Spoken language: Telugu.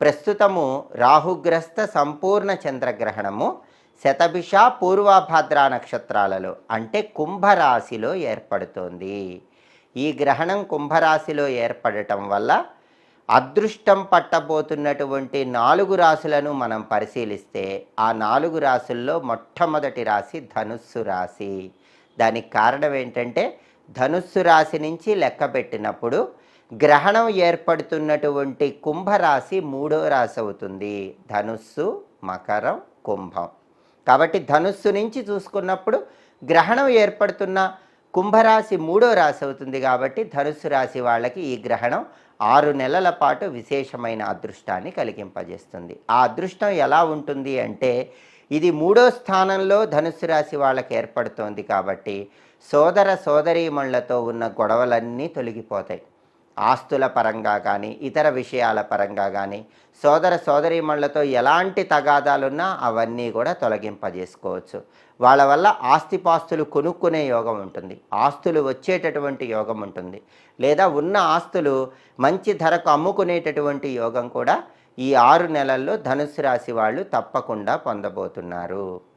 ప్రస్తుతము రాహుగ్రస్త సంపూర్ణ చంద్రగ్రహణము శతభిష పూర్వభద్రా నక్షత్రాలలో అంటే కుంభరాశిలో ఏర్పడుతోంది. ఈ గ్రహణం కుంభరాశిలో ఏర్పడటం వల్ల అదృష్టం పట్టబోతున్నటువంటి నాలుగు రాశులను మనం పరిశీలిస్తే ఆ నాలుగు రాశుల్లో మొట్టమొదటి రాశి ధనుస్సు రాశి. దానికి కారణం ఏంటంటే ధనుస్సు రాశి నుంచి లెక్క పెట్టినప్పుడు గ్రహణం ఏర్పడుతున్నటువంటి కుంభరాశి మూడో రాశి అవుతుంది. ధనుస్సు మకరం కుంభం. కాబట్టి ధనుస్సు నుంచి చూసుకున్నప్పుడు గ్రహణం ఏర్పడుతున్న కుంభరాశి మూడో రాశి అవుతుంది కాబట్టి ధనుస్సు రాశి వాళ్ళకి ఈ గ్రహణం ఆరు నెలల పాటు విశేషమైన అదృష్టాన్ని కలిగింపజేస్తుంది. ఆ అదృష్టం ఎలా ఉంటుంది అంటే ఇది మూడో స్థానంలో ధనుస్సు రాశి వాళ్ళకి ఏర్పడుతోంది కాబట్టి సోదర సోదరీమణులతో ఉన్న గొడవలన్నీ తొలగిపోతాయి. ఆస్తుల పరంగా కానీ ఇతర విషయాల పరంగా కానీ సోదర సోదరీమణులతో ఎలాంటి తగాదాలున్నా అవన్నీ కూడా తొలగింపజేసుకోవచ్చు. వాళ్ళ వల్ల ఆస్తిపాస్తులు కొనుక్కునే యోగం ఉంటుంది. ఆస్తులు వచ్చేటటువంటి యోగం ఉంటుంది. లేదా ఉన్న ఆస్తులు మంచి ధరకు అమ్ముకునేటటువంటి యోగం కూడా ఈ ఆరు నెలల్లో ధనుసు రాశి వాళ్ళు తప్పకుండా పొందబోతున్నారు.